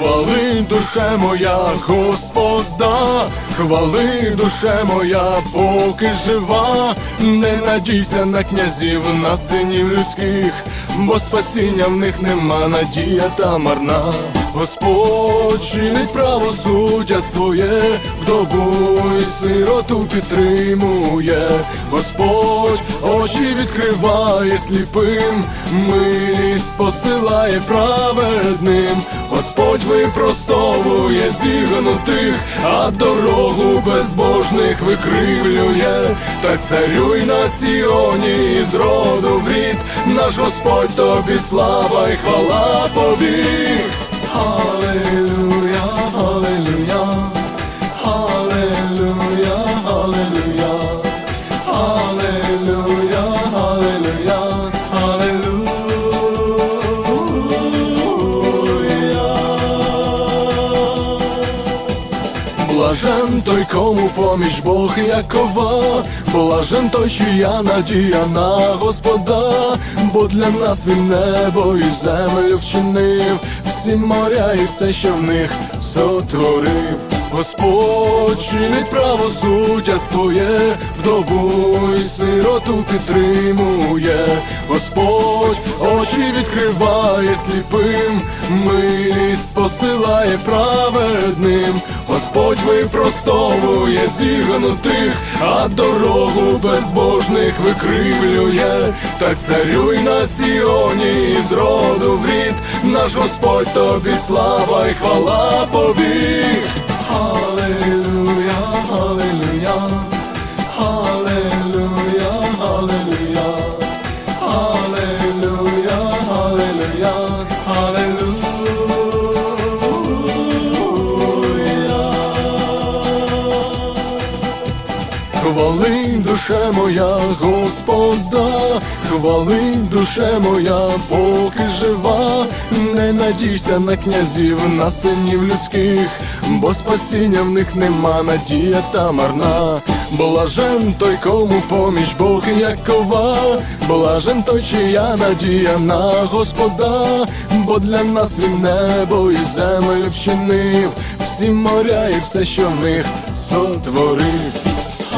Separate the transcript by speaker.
Speaker 1: Хвали, душе моя, Господа, хвали, душе моя, поки жива, не надійся на князів, на синів людських, бо спасіння в них нема, надія та марна. Господь чинить правосуддя своє, вдову і сироту підтримує, Господь очі відкриває сліпим, милість посилає праведним, Господь випростовує зігнутих, а дорогу безбожних викривлює, та царюй на Сіоні з роду в рід, наш Господь тобі слава й хвала повік. Халилуя, Блажен той, кому поміч Бог Якова, блажен той, чия надія на Господа, бо для нас він небо і землю вчинив, всі моря і все, що в них сотворив. Господь чинить правосуддя своє, вдову і сироту підтримує, Господь очі відкриває сліпим, милість посилає праведним, Господь випростовує зігнутих, а дорогу безбожних викривлює, так царюй на Сіоні з роду в рід, наш Господь тобі слава й хвала повік. Халилуя, Хвали, душе моя, Господа, хвали, душе моя, поки жива, не надійся на князів, на синів людських, бо спасіння в них нема, надія та марна. Блажен той, кому поміч Бог Якова, блажен той, чия надія на Господа, бо для нас він небо і землю вчинив, всі моря і все, що в них сотворив.